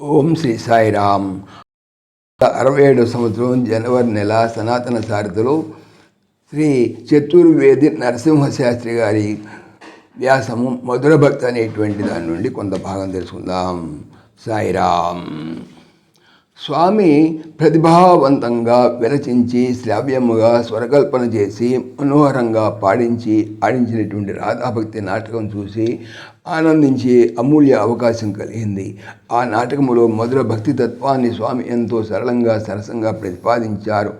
ఓం శ్రీ సాయిరామ్. అరవై ఏడవ సంవత్సరం జనవరి నెల సనాతన సారథులు శ్రీ చతుర్వేది నరసింహశాస్త్రి గారి వ్యాసము మధుర భక్తి అనేటువంటి దాని నుండి కొంత భాగం తెలుసుకుందాం. సాయిరామ్. స్వామి ప్రతిభావంతంగా విరచించి శ్రావ్యముగా స్వరకల్పన చేసి మనోహరంగా పాడించి ఆడించినటువంటి రాధాభక్తి నాటకం చూసి ఆనందించే అమూల్య అవకాశం కలిగింది. ఆ నాటకములో మధుర భక్తి తత్వాన్ని స్వామి ఎంతో సరళంగా సరసంగా ప్రతిపాదించారు.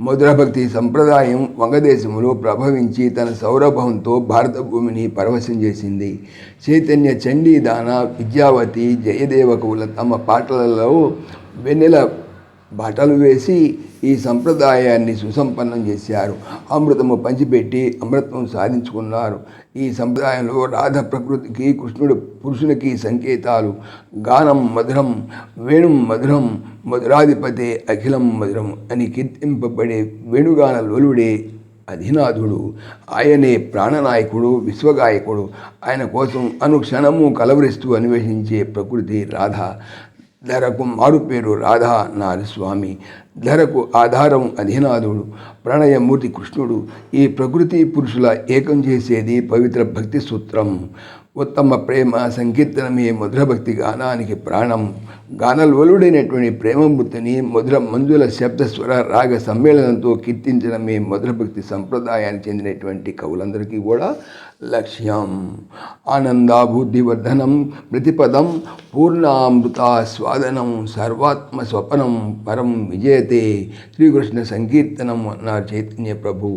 మధురభక్తి సంప్రదాయం వంగదేశంలో ప్రభవించి తన సౌరభంతో భారత భూమిని పరవశం చేసింది. చైతన్య చండీదాన విద్యావతి జయదేవ కవుల తమ పాటలలో వెన్నెల బట్టలు వేసి ఈ సంప్రదాయాన్ని సుసంపన్నం చేశారు. అమృతము పంచిపెట్టి అమృతం సాధించుకున్నారు. ఈ సంప్రదాయంలో రాధ ప్రకృతికి కృష్ణుడు పురుషునికి సంకేతాలు. గానం మధురం వేణుం మధురం మధురాధిపతి అఖిలం మధురం అని కీర్తింపబడే వేణుగాన లోలుడే అధినాథుడు. ఆయనే ప్రాణనాయకుడు విశ్వగాయకుడు. ఆయన కోసం అనుక్షణము కలవరిస్తూ అన్వేషించే ప్రకృతి రాధ. ధరకు మారుపేరు రాధా అన్నారు స్వామి. ధరకు ఆధారం అధినాథుడు ప్రణయమూర్తి కృష్ణుడు. ఈ ప్రకృతి పురుషుల ఏకం చేసేది పవిత్ర భక్తి సూత్రం. ఉత్తమ ప్రేమ సంకీర్తనమే మధుర భక్తి గానానికి ప్రాణం. గానల్వలుడైనటువంటి ప్రేమమూర్తిని మధుర మంజుల శబ్ద స్వర రాగ సమ్మేళనంతో కీర్తించడమే మధుర భక్తి సంప్రదాయానికి చెందినటువంటి కవులందరికీ కూడా లక్ష్యం. ఆనందాబుద్ధివర్ధనం ప్రతిపదం పూర్ణామృతాస్వాదనం సర్వాత్మ స్వపనం పరం విజయతే శ్రీకృష్ణ సంకీర్తనం అన్నారు చైతన్య ప్రభు।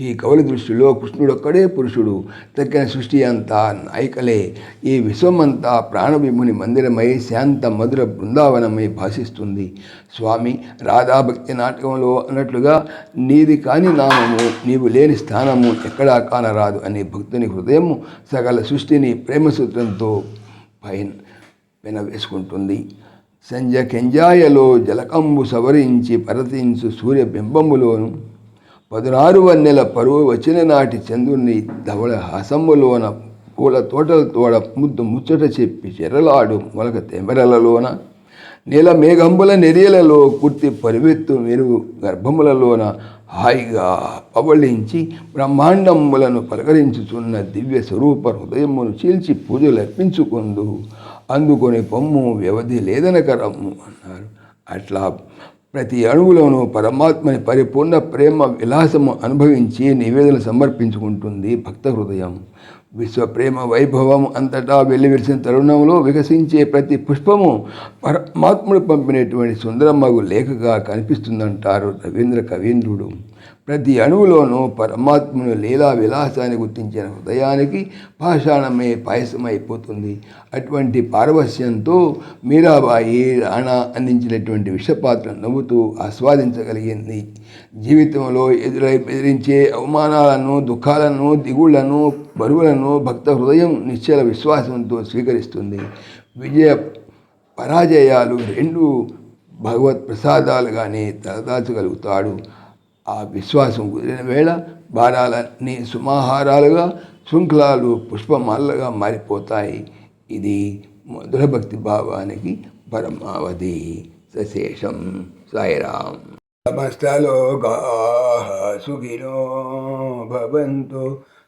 ఈ కవుల దృష్టిలో కృష్ణుడొక్కడే పురుషుడు తక్కిన సృష్టి అంతా నాయకలే। ఈ విశ్వమంతా ప్రాణభీముని మందిరమై శాంత మధుర బృందావనమై భాషిస్తుంది। స్వామి రాధాభక్తి నాటకంలో అన్నట్లుగా నీది కాని నామము నీవు లేని స్థానము ఎక్కడా కానరాదు అనే భక్తుని హృదయము సకల సృష్టిని ప్రేమసూత్రంతో పైన వినవేసుకుంటుంది సంజ కెంజాయలో జలకంబు సవరించి పరతించు సూర్య బింబములోను పదునారు వన్నెల పరువు వచ్చిన నాటి చంద్రుని ధవళ హాసములోన పూల తోటలతోడ ముద్దు ముచ్చట చెప్పి చెరలాడు మొలక తెమెరలలోన నీల మేఘంబుల నెరియలలో కుర్తి పరివెత్తు మెరుగు గర్భములలోన హాయిగా పవళించి బ్రహ్మాండములను పలకరించుచున్న దివ్య స్వరూప హృదయమును చీల్చి పూజలు అర్పించుకుందు అందుకొని పొమ్ము వ్యవధి లేదనకరము అన్నారు. అట్లా ప్రతి అణువులోనూ పరమాత్మని పరిపూర్ణ ప్రేమ విలాసము అనుభవించి నివేదన సమర్పించుకుంటుంది భక్త హృదయం. విశ్వప్రేమ వైభవం అంతటా వెల్లివిరిసిన తరుణంలో వికసించే ప్రతి పుష్పము పరమాత్ముడు పంపినటువంటి సుందరమ్మగు లేఖగా కనిపిస్తుందంటారు రవీంద్ర కవీంద్రుడు. ప్రతి అణువులోనూ పరమాత్మను లీలా విలాసాన్ని గుర్తించిన హృదయానికి పాషాణమే పాయసమైపోతుంది. అటువంటి పారవస్యంతో మీరాబాయి రాణా అందించినటువంటి విషపాత్ర నవ్వుతూ ఆస్వాదించగలిగింది. జీవితంలో ఎదురై బెదిరించే అవమానాలను దుఃఖాలను దిగుళ్ళను బరువులను భక్త హృదయం నిశ్చల విశ్వాసంతో స్వీకరిస్తుంది. విజయ పరాజయాలు రెండు భగవత్ ప్రసాదాలుగానే తలదాచగలుగుతాడు. ఆ విశ్వాసం కుదిరిన వేళ భారాలన్నీ సుమాహారాలుగా శృంఖలాలు పుష్పమాలగా మారిపోతాయి. ఇది మధుర భక్తి భావానికి పరమావధి. సశేషం సాయిరాం. సమస్తలోకా సుఖినో భవంతు.